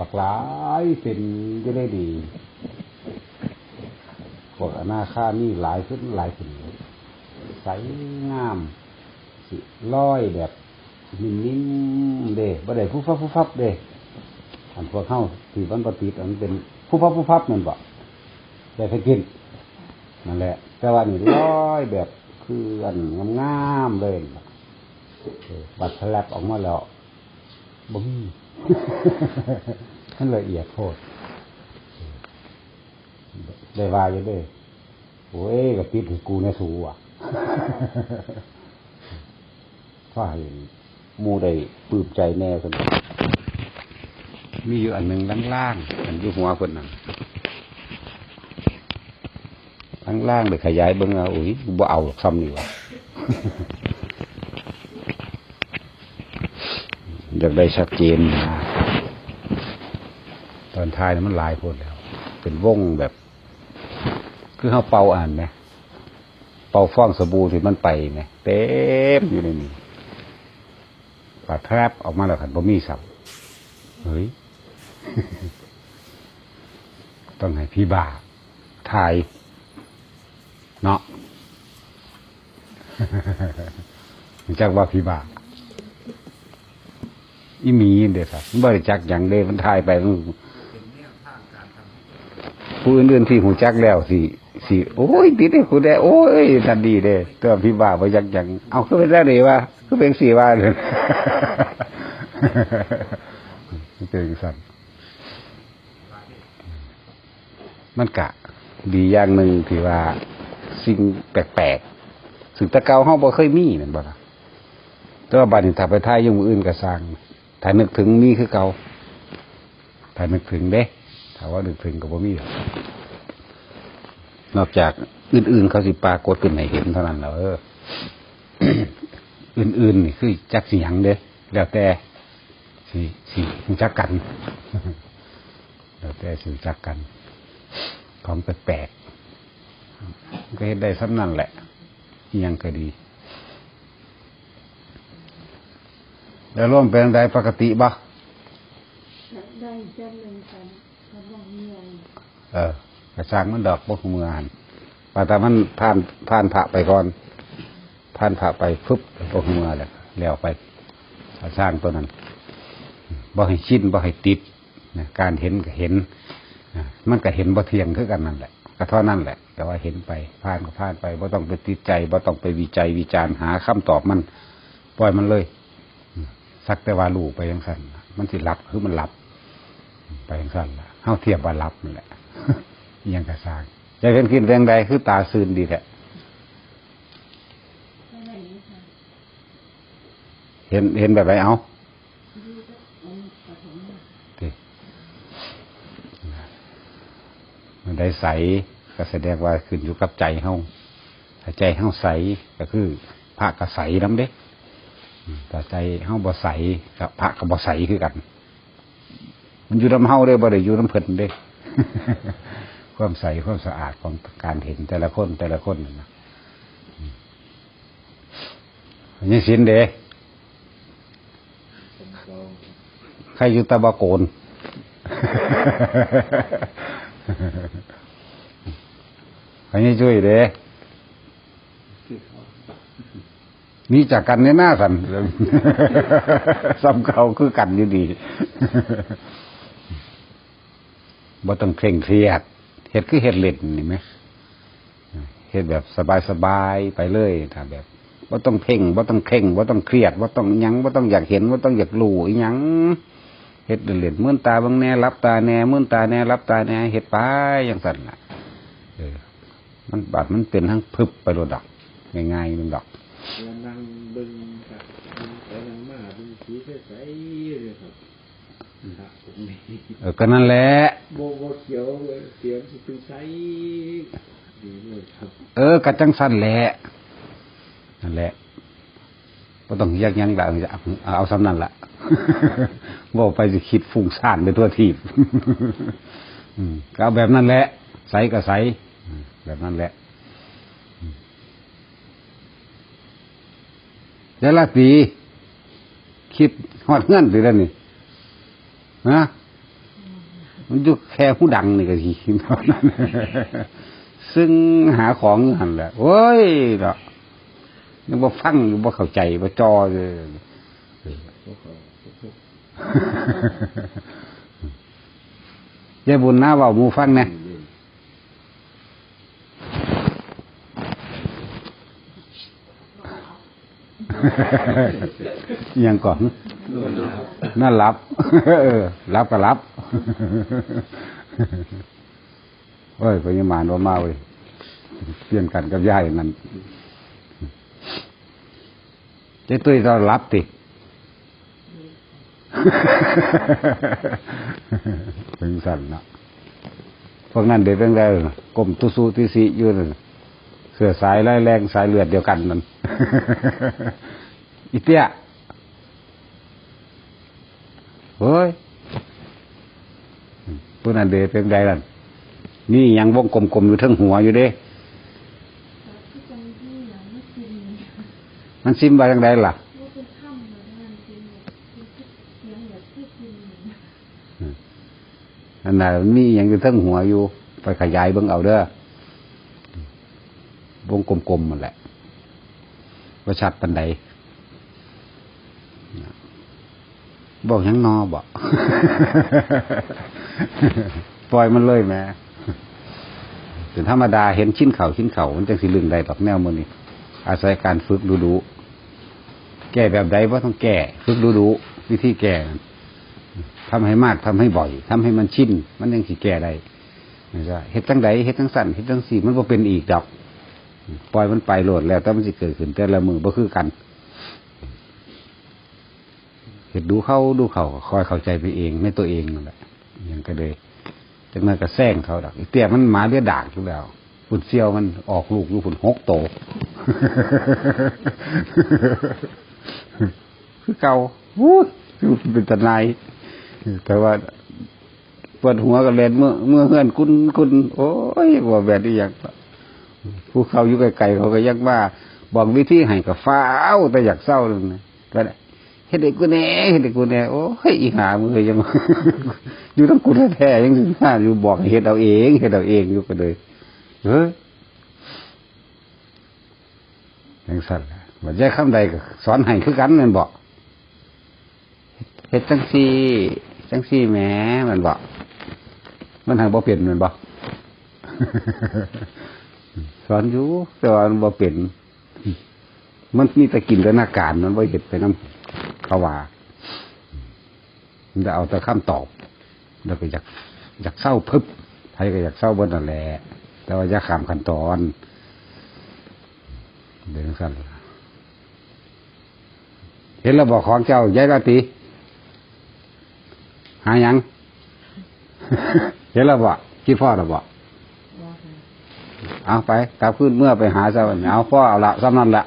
บักหลายเป็นจะได้ดีพวกอนาคานี่หลายขึ้นหลายขึ้นใสงาม สิร้อยแบบนิ่มๆเด้บ่ได้ผู้ฟับผู้ฟับเด้อันพวกเข้าที่วันปฏิบัติอันเป็นผู้ฟับผู้ฟับนั่นบ่ได้ไปกินนั่นแหละ แต่ว่านี่ร้อยแบบคืออันงามๆเลยบัดแลบออกมาแล้วบ่มี มันละเอียดโพดได้ว่าอยู่ด้วยโอ้ยกับติดกูในสูอะถ้าเห็นมูได้ปลื้มใจแน่สมมีอยู่อันหนึ่งล่างๆอันอยู่หัวคนนั้นล่างๆไปขยายเบิ้งเอาอุ้ยบ่เอาซ้ำนี่วะ อยากได้ชัดเจนนะตอนท้ายนี่มันลายคนแล้ว เป็นวงแบบ คือเขาเป่าอ่านไหมเป่าฟ้องสบู่ที่มันไปไหมเต็มอยู่ในนี้ปาดแทรบออกมาแล้วขันบ่มีสับเฮ้ยต้องให้พี่บ่าถ่าย เนาะจักว่าพี่บ่า อีหมีเด็ดครับบริจักอย่างเดมันทายไปมันผู้อื่นๆที่หูจักแล้วสิสิโอ้ยติดให้คุณได้โอ้ยทันดีเด้ตัวพี่บ่าบริจักอย่างเอาคือเป็นได้เลยว่าคือเป็นสี่ว่าเลยเป็นสั่นมันกะ ดีอย่างหนึ่งที่ว่า สิ่งแปลกๆสิ่งตะเกาเฮาบ่เคยมีนั่นบ่ล่ะแต่ว่าบัดนี้ถ้าไปท่ายยุ่งอื่นก็สร้าง ถ้านึกถึงมีคือเก่าถ้านึกถึงเด้ถ้าว่านึกถึงก็บ่มีหรอนอกจากอื่น ๆ เขาสิปรากฏขึ้นให้เห็นเท่านั้นแล้วเอออื่นๆนี่คือจักสิหยังเด้แล้วแต่สิสิรู้จักกัน แล้วแต่สิรู้จักกัน ของแปลกๆก็เห็นได้ซ้ำนั่นแหละยังก็ดี แล้วร่วมเป็นไดปกติบ่ได้จำหนึ่งกันกำลังเมียนเออกระช่างมันดอกบกมือหันปาแต่มันผ่านผ่านพระไปก่อนผ่านพระไปฟึบบกมือแล้วแล้วไปกระช่างตัวนั้นบ่ให้ชินบ่ให้ติดนะการเห็นก็เห็นนะมันก็เห็นบ่เที่ยงคือกันนั่นแหละก็เท่านั้นแหละ แต่ว่าเห็นไปผ่านก็ผ่านไปบ่ต้องไปติดใจบ่ต้องไปวิจัยวิจารณ์หาคำตอบมัน ปล่อยมันเลย สักแต่ว่าลูกไปยังสั่นมันสิรับคือมันรับ ไปยังสั่นละเฮาเทียบว่ารับนั่นแหละอิหยังกระซางจะเป็นขึ้นแรงใดคือตาซื่นดีแหละแค่ไหนนี้ค่ะเห็นเห็นแบบไหนเอาดูก็มันปฐมดิมันได้ใสก็แสดงว่าขึ้นอยู่กับใจเฮาถ้าใจเฮาใสก็คือพระก็ใสน้ำเด้อืม แต่ใจเฮาบ่ใสกับพระก็บ่ใสคือกัน มันอยู่น้ำเฮาเด้บ่ได้อยู่น้ำเพิ่นเด้ความใสความสะอาดของการเห็นแต่ละคนแต่ละคนนะอืมอันนี้สินเด้ใครอยู่ตะบะโกน อันนี้ช่วยเด้ นี่จากกันในหน้าสันซ้ำเขาคือกันอยู่ดีบ่ต้องเคร่งเครียดเฮ็ดคือเฮ็ดเล่นนี่ไหมเฮ็ดแบบสบายๆไปเลยถ้าแบบบ่ต้องเพ่งบ่ต้องเคร่งบ่ต้องเครียดบ่ต้องยั้งบ่ต้องอยากเห็นบ่ต้องอยากรู้อีหยังเฮ็ดเล่นๆมื่นตาบางแน่รับตาแน่มื่นตาแน่รับตาแน่เฮ็ดไปอย่างสั่นล่ะมันบาดมันเป็นทั้งพึบไปโดดดอกง่ายๆมันดอก แล้วนั่งเบึงครับมันไปนั่งมาเบึงสีใสๆเลยครับครับผมนี่เออก็นั่นแหละโบโบเขียวเลยเสียงสิเป็นใสดีเลยครับ เออกระจังสั้นแหละนั่นแหละก็ต้องยักยั้งละเอาเอาสำนั่นละบอกไปจะคิดฟุ้งซ่านไปทั่วทีบอืมก็เอาแบบนั้นแหละ ใสก็ใสอืมแบบนั้นแหละอืม ยายลักดีคิดฮอดเงื่อนตีแล้วนี่ฮะมันอยู่แค่ผู้ดังนี่ก็ทีนั้นซึ่งหาของหันแหละโอ้ยเนาะยังบ่าฟังอยู่บ่เข้าใจบ่าจอเลยยายบุญนะเว่ามูฟังแหนะเล่นอิห ยังก่อนนั่นรับเออรับก็รับเฮ้ยพญามารว่ามาเว้ยเปลี่ยนกันกับยายนั่นเจ้ตุ้ยเรารับติเป็นสั่นเนาะพวกนั้นเด็กเรื่องแรกกลมตุสูติสิอยู่เสือสายไล่แรงสายเลือดเดียวกันนั่น อีเตี้ยเฮ้ยพวกนั้นเด็กเป็นไงนั่นนี่ยังวงกลมๆอยู่เทั้งหัวอยู่เด้ที่จังที่หลังไม่กินมันซิมไปทางใดล่ะว่าเป็นถ้ำมาด้านกินเป็นเสียงแบบที่กินนั่นน่ะมันมีอย่างอยู่เทั้งหัวอยู่ ไปขยายเบิ่งเอาเด้อวงกลมๆมันแหละว่าชัดปันใด บอกหยังนอบอกปล่อยมันเลยแหม่ถึงธรรมดาเห็นชิ้นเขาชิ้นเขามันจังสิลึงใดดอกแนวมือนี่อาศัยการฝึกดูดูๆแก้แบบใดว่าต้องแก้ฝึกดูดูๆวิธีแก้นั่นทำให้มากทำให้บ่อยทำให้มันชินมันยังสิแก้ได้ไม่ใช่เฮ็ดจังใดเฮ็ดจังสั่นเฮ็ดจังสี่มันบ่เป็นอีกดอก ปล่อยมันไปโหลดแล้วแต่มันสิเกิดขึ้นแต่ละมือบ่คือกัน เฮ็ดดูเขาดูเขาก็คอยเข้าใจไปเองในตัวเองนั่นแหละย่างก็เลยจังนั้นก็แซงเขาดอกเตี้ยมันหมาเลือดดากอยู่แล้วฝุ่นเซียวมันออกลูกอยู่ฝุ่นหกโตคือเก่าวู้คือเป็นตะนายแต่ว่าปวดหัวกันเลนเมื่อเมื่อเฮือนคุณคุณโอ้ยว่าแบบนี้อย่างผู้เขาอยู่ไกลๆเขาก็ยังว่า บอกวิธีให้กับฟ้าวแต่อยากเศร้าเลยนะก็ได้ เฮ็ดเด็กกูแน่เฮ็ดเด็กกูแน่โอ้ยอีหามือยังอยู่ทั้งกูแท้ๆยังถึงห้าอยู่บอกให้เฮ็ดเอาเองเฮ็ดเอาเองอยู่ก็เลยเฮ้ยยังสั่นล่ะบัดใจคำใดก็สอนให้คือกันแม่นบอกเฮ็ดจังซี่จังซี่แหมมันบอกมันทางบ่เปลี่ยนแมันบอกสอนอยู่แต่ว่ามันบ่เปลี่ยนมันมีแต่กินแต่นาการมันบ่เห็ดไปน้ำ เขาว่ามันจะเอาแต่คำตอบแล้วก็อยากอยากเศร้าพึบไทยก็อยากเศร้าบนนั่นแหละแต่ว่าอยากขามขั้นตอนเดินสั้นล่ะเห็นแล้วบอกของเจ้ายายราตรีหายังเห็นแล้วบ่คิดพ่อแล้วบ่เอาไปกลับขึ้นเมื่อไปหาซะวันนี้เอาพ่อเอาละสำนันละ